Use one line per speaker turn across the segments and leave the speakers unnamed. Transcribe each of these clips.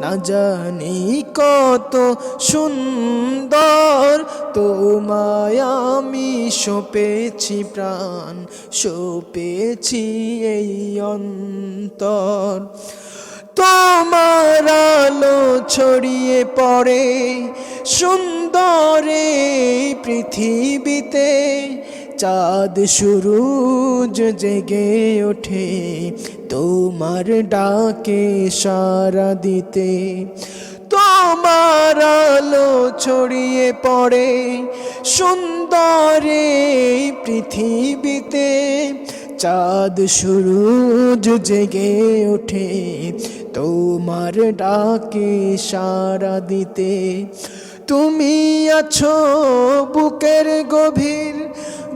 না জানি কত সুন্দর। তোমায় আমি সপেছি প্রাণ, সপেছি এই অন্তর। তোমার আলো ছড়িয়ে পড়ে সুন্দরে পৃথিবীতে চাঁদ সূরজ জেগে ওঠে, তোমার ডাকে সারা দিতে। তোমার আলো ছড়িয়ে পড়ে, সুন্দরে পৃথিবীতে। চাঁদ সূরজ জেগে ওঠে, তোমার ডাকে সারা দিতে। তুমি আছো বুকের গভীর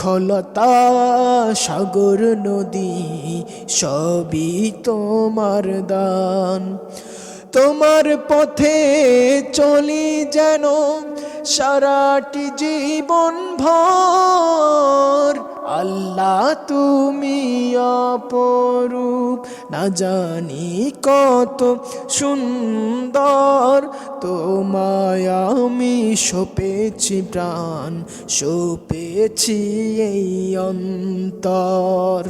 বৃক্ষলতা সাগর নদী সবই তোমার দান। তোমার পথে চলি যেন সারাটি জীবন ভর। আল্লাহ তুমি অপরূপ, না জানি কত সুন্দর। তোমায় আমি সপেছি প্রাণ সপেছি এই অন্তর।